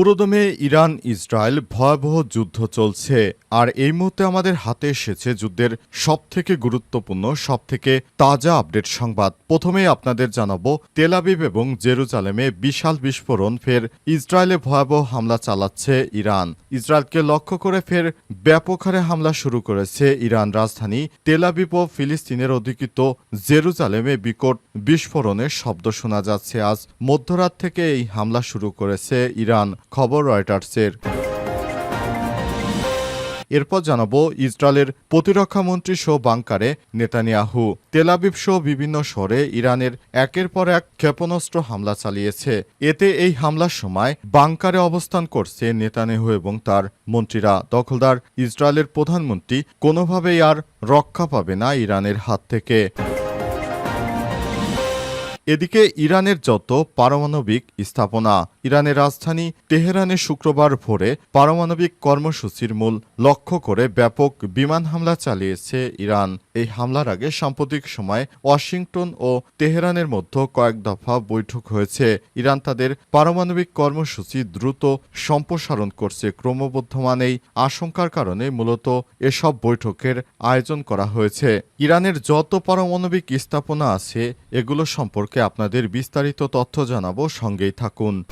পুরোদমে Iran, Israel ভয়াবহ যুদ্ধ চলছে। আর এই মুহূর্তে আমাদের হাতে এসেছে যুদ্ধের সবথেকে গুরুত্বপূর্ণ, সবথেকে তাজা আপডেট সংবাদ। প্রথমেই আপনাদের জানাব তেলাবিব এবং জেরুজালেমে বিশাল বিস্ফোরণ, ফের ইসরায়েলে ভয়াবহ হামলা চালাচ্ছে ইরান। ইসরায়েলকে লক্ষ্য করে ফের ব্যাপক হারে হামলা শুরু করেছে ইরান রাজধানী তেলাবিব ও ফিলিস্তিনের অধিকৃত জেরুজালেমে বিকট বিস্ফোরণের শব্দ শোনা যাচ্ছে। আজ মধ্যরাত থেকে এই হামলা শুরু করেছে ইরান। খবর রয়টার্সের। এরপর জানাব ইসরায়েলের প্রতিরক্ষা মন্ত্রী শো বাংকারে নেতানিয়াহু। তেলাবিব সহ বিভিন্ন শহরে ইরানের একের পর এক ক্ষেপণাস্ত্র হামলা চালিয়েছে। এতে এই হামলার সময় বাংকারে অবস্থান করছে নেতানিয়াহু এবং তার মন্ত্রীরা। দখলদার ইসরায়েলের প্রধানমন্ত্রী কোনোভাবেই আর রক্ষা পাবে না ইরানের হাত থেকে। এদিকে ইরানের যত পারমাণবিক স্থাপনা ইরানের রাজধানী তেহরানে শুক্রবার ভোরে পারমাণবিক কর্মসূচির মূল লক্ষ্য করে ব্যাপক বিমান হামলা চালিয়েছে ইরান। এই হামলার আগে সাম্প্রতিক সময় ওয়াশিংটন ও তেহরানের মধ্যে কয়েক দফা বৈঠক হয়েছে। ইরান তাদের পারমাণবিক কর্মসূচি দ্রুত সম্প্রসারণ করছে। ক্রমবর্ধমান এই আশঙ্কার কারণে মূলত এসব বৈঠকের আয়োজন করা হয়েছে। ইরানের যত পারমাণবিক স্থাপনা আছে, এগুলো সম্পর্কে আপনাদের বিস্তারিত তথ্য জানাব। সঙ্গেই থাকুন।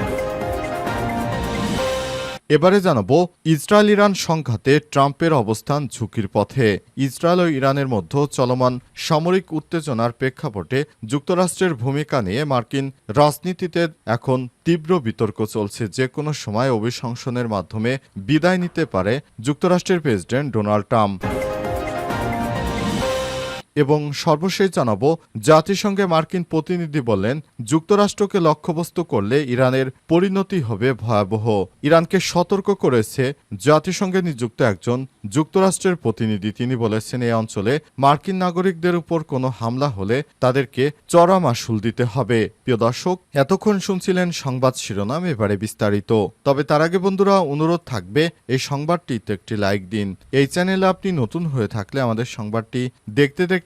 এবারে জানাব ইসরায়েল ইরান সংঘাতে ট্রাম্পের অবস্থান ঝুঁকির পথে। ইসরায়েল ও ইরানের মধ্যে চলমান সামরিক উত্তেজনার প্রেক্ষাপটে যুক্তরাষ্ট্রের ভূমিকা নিয়ে মার্কিন রাজনীতিতে এখন তীব্র বিতর্ক চলছে। যে কোনো সময় অভিশংসনের মাধ্যমে বিদায় নিতে পারে যুক্তরাষ্ট্রের প্রেসিডেন্ট ডোনাল্ড ট্রাম্প। এবং সর্বশেষ জানাব, জাতিসংঘে মার্কিন প্রতিনিধি বললেন, যুক্তরাষ্ট্রকে লক্ষ্যবস্তু করলে ইরানের পরিণতি হবে ভয়াবহ। ইরানকে সতর্ক করেছে জাতিসংঘে নিযুক্ত একজন যুক্তরাষ্ট্রের প্রতিনিধি। তিনি বলেছেন এই অঞ্চলে মার্কিন নাগরিকদের উপর কোনো হামলা হলে তাদেরকে চড়া মাসুল দিতে হবে। প্রিয় দর্শক, এতক্ষণ শুনছিলেন সংবাদ শিরোনাম, এবারে বিস্তারিত। তবে তার আগে বন্ধুরা, অনুরোধ থাকবে, এই সংবাদটিতে একটি লাইক দিন। এই চ্যানেলে আপনি নতুন হয়ে থাকলে আমাদের সংবাদটি দেখতে দেখতে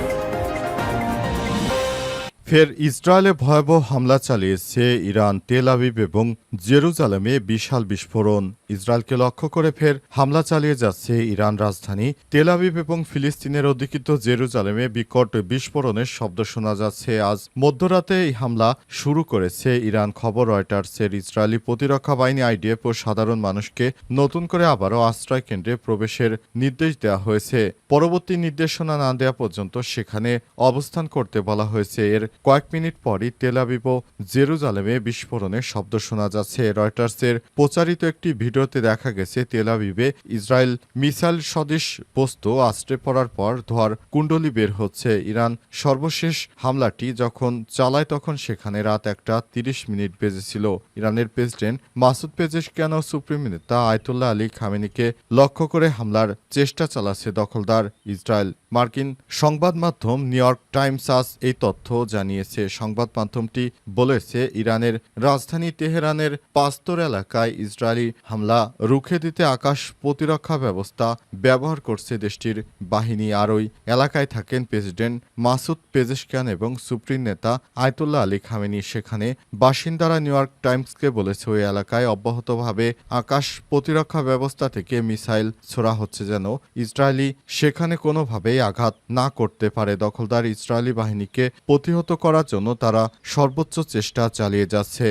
ফের ইসরায়েলে ভয়াবহ হামলা চালিয়েছে ইরান তেল আবিব এবং জেরুজালেমে বিশাল বিস্ফোরণ। ইসরায়েলকে লক্ষ্য করে ফের হামলা চালিয়ে যাচ্ছে ইরান রাজধানী তেল আবিব এবং ফিলিস্তিনের অধিকৃত জেরুজালেমে বিকট বিস্ফোরণের শব্দ শোনা যাচ্ছে। আজ মধ্যরাতে এই হামলা শুরু করেছে ইরান। খবর রয়টার্সের ইসরায়েলি প্রতিরক্ষা বাহিনী আইডিএফ ও সাধারণ মানুষকে নতুন করে আবারও আশ্রয় কেন্দ্রে প্রবেশের নির্দেশ দেওয়া হয়েছে। পরবর্তী নির্দেশনা না দেওয়া পর্যন্ত সেখানে অবস্থান করতে বলা হয়েছে। এর কয়েক মিনিট পরই তেলাবিব জেরুজালেমে বিস্ফোরণের শব্দ শোনা যাচ্ছে। রয়টার্সের প্রচারিত একটি ভিডিওতে দেখা গেছে তেলাবিবে ইসরায়েল মিসাইল সদৃশ বস্তু আশ্রে পড়ার পর ধোয়ার কুণ্ডলি বের হচ্ছে। ইরান সর্বশেষ হামলাটি যখন চালায় তখন সেখানে রাত একটা তিরিশ মিনিট বেজেছিল। ইরানের প্রেসিডেন্ট মাসুদ পেজেশকিয়ান ও সুপ্রিম নেতা আয়তুল্লাহ আলী খামেনিকে লক্ষ্য করে হামলার চেষ্টা চালাচ্ছে দখলদার ইসরায়েল? মার্কিন সংবাদ মাধ্যম নিউ ইয়র্ক টাইমস আজ এই তথ্য জানিয়েছে সংবাদ মাধ্যমটি বলেছে, ইরানের রাজধানী তেহরানের পাস্তর এলাকায় ইসরায়েলি হামলা রুখে দিতে আকাশ প্রতিরক্ষা ব্যবস্থা ব্যবহার করছে দেশটির বাহিনী। আর ওই এলাকায় থাকেন প্রেসিডেন্ট মাসুদ পেজেশকিয়ান এবং সুপ্রিম নেতা আয়তুল্লাহ আলী খামেনি। সেখানে বাসিন্দারা নিউ ইয়র্ক টাইমসকে বলেছে, ওই এলাকায় অব্যাহতভাবে আকাশ প্রতিরক্ষা ব্যবস্থা থেকে মিসাইল ছোড়া হচ্ছে যেন ইসরায়েলি সেখানে কোনোভাবেই আঘাত না করতে পারে। দখলদার ইসরায়েলি বাহিনীকে প্রতিহত করার জন্য তারা সর্বোচ্চ চেষ্টা চালিয়ে যাচ্ছে।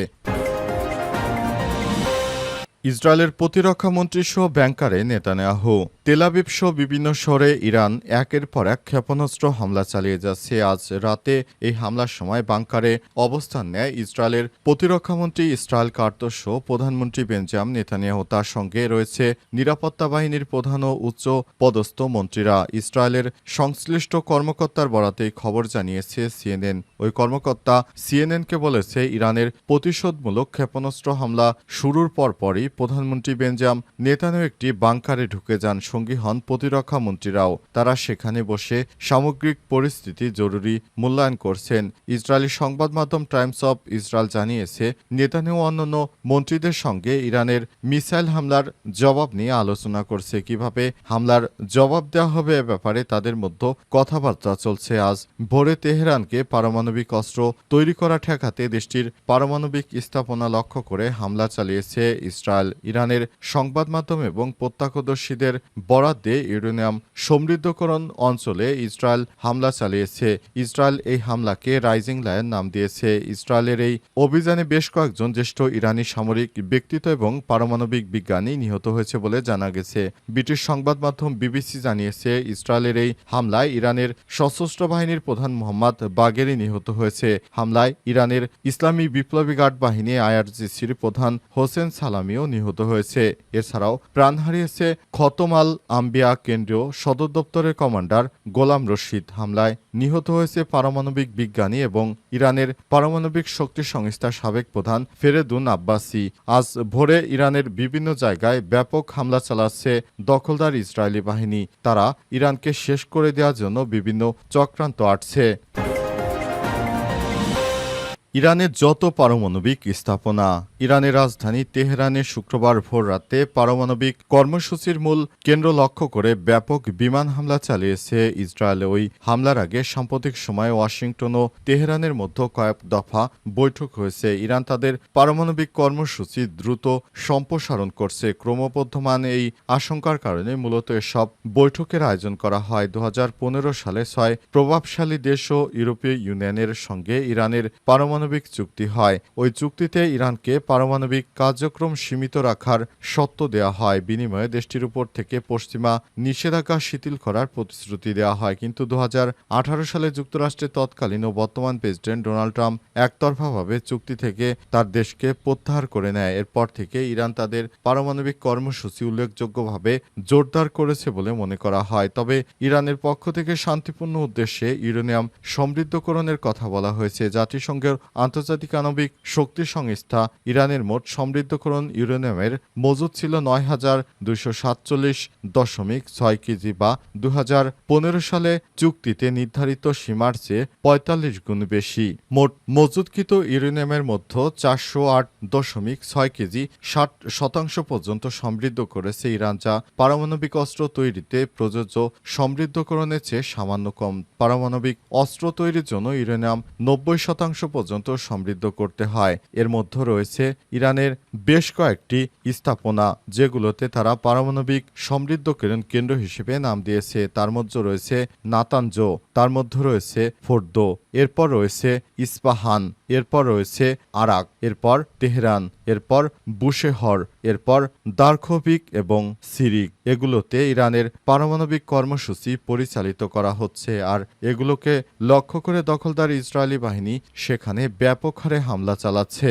ইসরায়েলের প্রতিরক্ষা মন্ত্রী সহ ব্যাংকারে নেতানিয়াহু। তেলাবিব সহ বিভিন্ন শহরে ইরান একের পর এক ক্ষেপণাস্ত্র হামলা চালিয়ে যাচ্ছে। আজ রাতে এই হামলার সময় বাংকারে অবস্থান নেয় ইসরায়েলের প্রতিরক্ষামন্ত্রী ইসরায়েল কার্তো সহ প্রধানমন্ত্রী বেঞ্জাম নেতানিয়াহু। তার সঙ্গে রয়েছে নিরাপত্তা বাহিনীর প্রধান ও উচ্চ পদস্থ মন্ত্রীরা। ইসরায়েলের সংশ্লিষ্ট কর্মকর্তার বরাতে খবর জানিয়েছে সিএনএন। ওই কর্মকর্তা সিএনএনকে বলেছে, ইরানের প্রতিশোধমূলক ক্ষেপণাস্ত্র হামলা শুরুর পরপরই প্রধানমন্ত্রী বেঞ্জাম নেতানো একটি বাংকারে ঢুকে যান, সঙ্গী হন প্রতিরক্ষা মন্ত্রীরাও। তারা সেখানে বসে সামগ্রিক পরিস্থিতি জরুরি মূল্যায়ন করছেন। ইসরায়েলি সংবাদ মাধ্যম টাইমস অব ইসরায়েল জানিয়েছে, নেতানিয়াহু অন্যান্য মন্ত্রীদের সঙ্গে ইরানের মিসাইল হামলার জবাব নিয়ে আলোচনা করছে। কীভাবে হামলার জবাব দেওয়া হবে এ ব্যাপারে তাদের মধ্যে কথাবার্তা চলছে। আজ ভোরে তেহরানকে পারমাণবিক অস্ত্র তৈরি করা ঠেকাতে দেশটির পারমাণবিক স্থাপনা লক্ষ্য করে হামলা চালিয়েছে ইসরায়েল। ইরানের সংবাদ মাধ্যম এবং প্রত্যক্ষদর্শীদের বরাদ দিয়ে ইউরেনিয়াম সমৃদ্ধকরণ অঞ্চলে ইসরায়েল হামলা চালিয়েছে। ইসরায়েল এই হামলাকে রাইজিং লায়ন নাম দিয়েছে। ইসরায়েলের এই অভিযানে বেশ কয়েকজন জ্যেষ্ঠ ইরানি সামরিক ব্যক্তিত্ব এবং পারমাণবিক বিজ্ঞানী নিহত হয়েছে বলে জানা গেছে। ব্রিটিশ সংবাদ মাধ্যম বিবিসি জানিয়েছে, ইসরায়েলের এই হামলায় ইরানের সশস্ত্র বাহিনীর প্রধান মোহাম্মদ বাগেরি নিহত হয়েছে। হামলায় ইরানের ইসলামী বিপ্লবী গার্ড বাহিনী আইআরজিসির প্রধান হোসেন সালামিও নিহত হয়েছে। এছাড়াও প্রাণ হারিয়েছে খতমাল আম্বিয়া কেন্দ্রীয় সদর দপ্তরের কমান্ডার গোলাম রশিদ। হামলায় নিহত হয়েছে পারমাণবিক বিজ্ঞানী এবং ইরানের পারমাণবিক শক্তি সংস্থার সাবেক প্রধান ফেরেদুন আব্বাসি। আজ ভোরে ইরানের বিভিন্ন জায়গায় ব্যাপক হামলা চালাচ্ছে দখলদার ইসরায়েলি বাহিনী। তারা ইরানকে শেষ করে দেওয়ার জন্য বিভিন্ন চক্রান্ত আটছে। ইরানের যত পারমাণবিক স্থাপনা, ইরানের রাজধানী তেহরানে শুক্রবার ভোর রাতে পারমাণবিক কর্মসূচির মূল কেন্দ্র লক্ষ্য করে ব্যাপক বিমান হামলা চালিয়েছে ইসরায়েল। ওই হামলার আগে সাম্প্রতিক সময়ে ওয়াশিংটন ও তেহরানের মধ্যে কয়েক দফা বৈঠক হয়েছে। ইরান তাদের পারমাণবিক কর্মসূচি দ্রুত সম্প্রসারণ করছে। ক্রমবর্ধমান এই আশঙ্কার কারণে মূলত এসব বৈঠকের আয়োজন করা হয়। দু হাজার পনেরো সালে ছয় প্রভাবশালী দেশ ও ইউরোপীয় ইউনিয়নের সঙ্গে ইরানের পারমাণবিক চুক্তি হয়। ওই চুক্তিতে ইরানকে পারমাণবিক কার্যক্রম সীমিত রাখার সত্ত্ব দেওয়া হয়। বিনিময়ে দেশটির উপর থেকে পশ্চিমা নিষেধাজ্ঞা শিথিল করার প্রতিশ্রুতি দেওয়া হয়। কিন্তু দু সালে যুক্তরাষ্ট্রের তৎকালীন ও বর্তমান প্রেসিডেন্ট ডোনাল্ড ট্রাম্প একতরফাভাবে চুক্তি থেকে তার দেশকে প্রত্যাহার করে নেয়। এরপর থেকে ইরান তাদের পারমাণবিক কর্মসূচি উল্লেখযোগ্যভাবে জোরদার করেছে বলে মনে করা হয়। তবে ইরানের পক্ষ থেকে শান্তিপূর্ণ উদ্দেশ্যে ইউরেনিয়াম সমৃদ্ধকরণের কথা বলা হয়েছে। জাতিসংঘের আন্তর্জাতিক আণবিক শক্তি সংস্থা ইরানের মোট সমৃদ্ধকরণ ইউরেনিয়ামের মজুদ ছিল নয় হাজার দুইশো সাতচল্লিশ দশমিক ছয় কেজি বা দু হাজার পনেরো সালে চুক্তিতে নির্ধারিত সীমার চেয়ে পঁয়তাল্লিশ গুণ বেশি। মোট মজুদকৃত ইউরেনিয়ামের মধ্যে চারশো আট দশমিক ছয় কেজি ষাট শতাংশ পর্যন্ত সমৃদ্ধ করেছে ইরান, যা পারমাণবিক অস্ত্র তৈরিতে প্রযোজ্য সমৃদ্ধকরণের চেয়ে সামান্য কম। পারমাণবিক অস্ত্র তৈরির জন্য ইউরেনিয়াম নব্বই শতাংশ পর্যন্ত সমৃদ্ধ করতে হয়। এর মধ্যে রয়েছে ইরানের বেশ কয়েকটি স্থাপনা, যেগুলোতে তারা পারমাণবিক সমৃদ্ধকরণ কেন্দ্র হিসেবে নাম দিয়েছে। তার মধ্যে রয়েছে নাতানজো, তার মধ্যে রয়েছে ফোর্দো, এরপর রয়েছে ইস্পাহান, এরপর রয়েছে আরাক, এরপর তেহরান, এরপর বুশেহর, এরপর দার্খবিক এবং সিরিক। এগুলোতে ইরানের পারমাণবিক কর্মসূচি পরিচালিত করা হচ্ছে, আর এগুলোকে লক্ষ্য করে দখলদার ইসরায়েলি বাহিনী সেখানে ব্যাপক হারে হামলা চালাচ্ছে।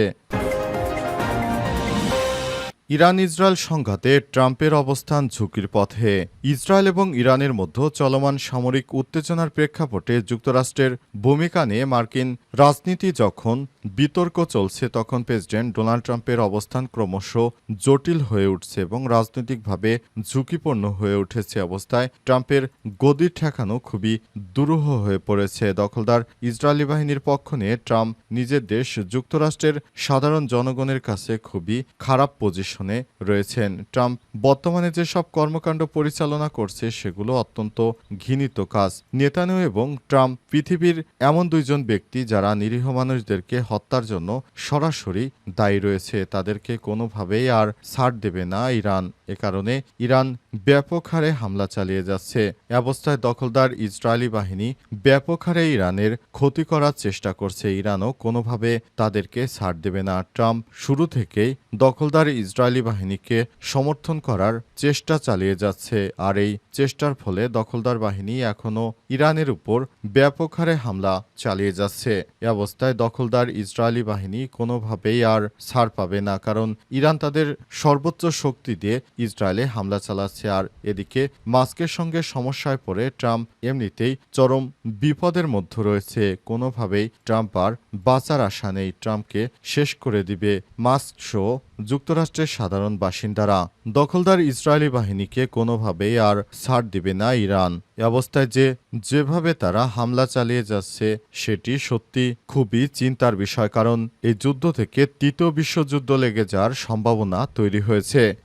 ইরান ইসরায়েল সংঘাতে ট্রাম্পের অবস্থান ঝুঁকির পথে। ইসরায়েল এবং ইরানের মধ্যে চলমান সামরিক উত্তেজনার প্রেক্ষাপটে যুক্তরাষ্ট্রের ভূমিকা নিয়ে মার্কিন রাজনীতি যখন বিতর্ক চলছে, তখন প্রেসিডেন্ট ডোনাল্ড ট্রাম্পের অবস্থান ক্রমশ জটিল হয়ে উঠছে এবং রাজনৈতিকভাবে ঝুঁকিপূর্ণ হয়ে উঠেছে অবস্থায়। ট্রাম্পের গদি ঠেকানো খুবই দুরূহ হয়ে পড়েছে। দখলদার ইসরায়েলি বাহিনীর পক্ষ নিয়ে ট্রাম্প নিজের দেশ যুক্তরাষ্ট্রের সাধারণ জনগণের কাছে খুবই খারাপ পজিশনে রয়েছেন ট্রাম্প। বর্তমানে যেসব কর্মকাণ্ড পরিচালনা করছে, সেগুলো অত্যন্ত ঘৃণিত কাজ। নেতানু এবং ট্রাম্প পৃথিবীর এমন দুইজন ব্যক্তি যারা নিরীহ মানুষদেরকে হত্যার জন্য সরাসরি দায়ী রয়েছে, তাদেরকে কোনোভাবেই আর ছাড় দেবে না ইরান। এ কারণে ইরান ব্যাপক হারে হামলা চালিয়ে যাচ্ছে। অবস্থায় দখলদার ইসরায়েলি বাহিনী ব্যাপক হারে ইরানের ক্ষতি করার চেষ্টা করছে। ইরানও কোনোভাবে তাদেরকে ছাড় দেবে না। ট্রাম্প শুরু থেকেই দখলদার ইসরায়েলি বাহিনীকে সমর্থন করার চেষ্টা চালিয়ে যাচ্ছে। আর এই চেষ্টার ফলে দখলদার বাহিনী এখনও ইরানের উপর ব্যাপক হারে হামলা চালিয়ে যাচ্ছে। এ অবস্থায় দখলদার ইসরায়েলি বাহিনী কোনোভাবেই আর ছাড় পাবে না। কারণ ইরান তাদের সর্বোচ্চ শক্তি দিয়ে ইসরায়েলে হামলা চালাচ্ছে। যাচ্ছে। আর এদিকে মাস্কের সঙ্গে সমস্যায় পড়ে ট্রাম্প এমনিতেই চরম বিপদের মধ্যে রয়েছে। কোনোভাবেই ট্রাম্প আর বাঁচার আশা নেই। ট্রাম্পকে শেষ করে দিবে মাস্ক শো যুক্তরাষ্ট্রের সাধারণ বাসিন্দারা। দখলদার ইসরায়েলি বাহিনীকে কোনোভাবেই আর ছাড় দিবে না ইরান। অবস্থায় যে যেভাবে তারা হামলা চালিয়ে যাচ্ছে, সেটি সত্যি খুবই চিন্তার বিষয়। কারণ এই যুদ্ধ থেকে তৃতীয় বিশ্বযুদ্ধ লেগে যাওয়ার সম্ভাবনা তৈরি হয়েছে।